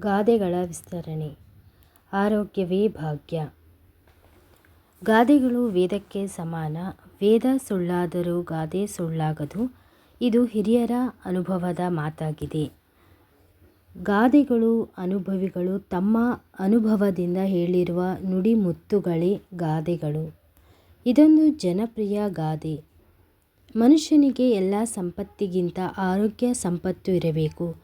ಗಾದೆಗಳ ವಿಸ್ತರಣೆ. ಆರೋಗ್ಯವೇ ಭಾಗ್ಯ. ಗಾದೆಗಳು ವೇದಕ್ಕೆ ಸಮಾನ. ವೇದ ಸುಳ್ಳಾದರೂ ಗಾದೆ ಸುಳ್ಳಾಗದು. ಇದು ಹಿರಿಯರ ಅನುಭವದ ಮಾತಾಗಿದೆ. ಗಾದೆಗಳು ಅನುಭವಿಗಳು ತಮ್ಮ ಅನುಭವದಿಂದ ಹೇಳಿರುವ ನುಡಿಮುತ್ತುಗಳೇ ಗಾದೆಗಳು. ಇದೊಂದು ಜನಪ್ರಿಯ ಗಾದೆ. ಮನುಷ್ಯನಿಗೆ ಎಲ್ಲ ಸಂಪತ್ತಿಗಿಂತ ಆರೋಗ್ಯ ಸಂಪತ್ತು ಇರಬೇಕು.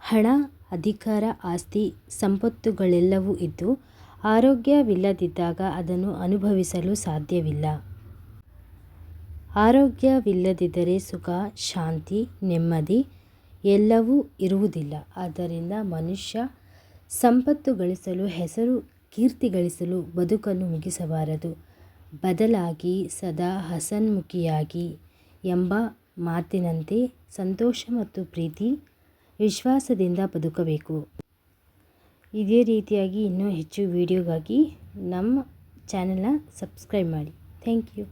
ಹಣ ಅಧಿಕಾರ, ಆಸ್ತಿ, ಸಂಪತ್ತುಗಳೆಲ್ಲವೂ ಇದ್ದು ಆರೋಗ್ಯವಿಲ್ಲದಿದ್ದಾಗ ಅದನ್ನು ಅನುಭವಿಸಲು ಸಾಧ್ಯವಿಲ್ಲ. ಆರೋಗ್ಯವಿಲ್ಲದಿದ್ದರೆ ಸುಖ, ಶಾಂತಿ, ನೆಮ್ಮದಿ ಎಲ್ಲವೂ ಇರುವುದಿಲ್ಲ. ಆದ್ದರಿಂದ ಮನುಷ್ಯ ಸಂಪತ್ತು ಗಳಿಸಲು ಹೆಸರು ಕೀರ್ತಿ ಗಳಿಸಲು ಬದುಕನ್ನು ಮುಗಿಸಬಾರದು. ಬದಲಾಗಿ ಸದಾ ಹಸನ್ಮುಖಿಯಾಗಿ ಎಂಬ ಮಾತಿನಂತೆ ಸಂತೋಷ ಮತ್ತು ಪ್ರೀತಿ ವಿಶ್ವಾಸದಿಂದ ಬದುಕಬೇಕು. ಇದೇ ರೀತಿಯಾಗಿ ಇನ್ನೂ ಹೆಚ್ಚು ವಿಡಿಯೋಗಾಗಿ ನಮ್ಮ ಚಾನೆಲ್ನ ಸಬ್ಸ್ಕ್ರೈಬ್ ಮಾಡಿ. Thank you.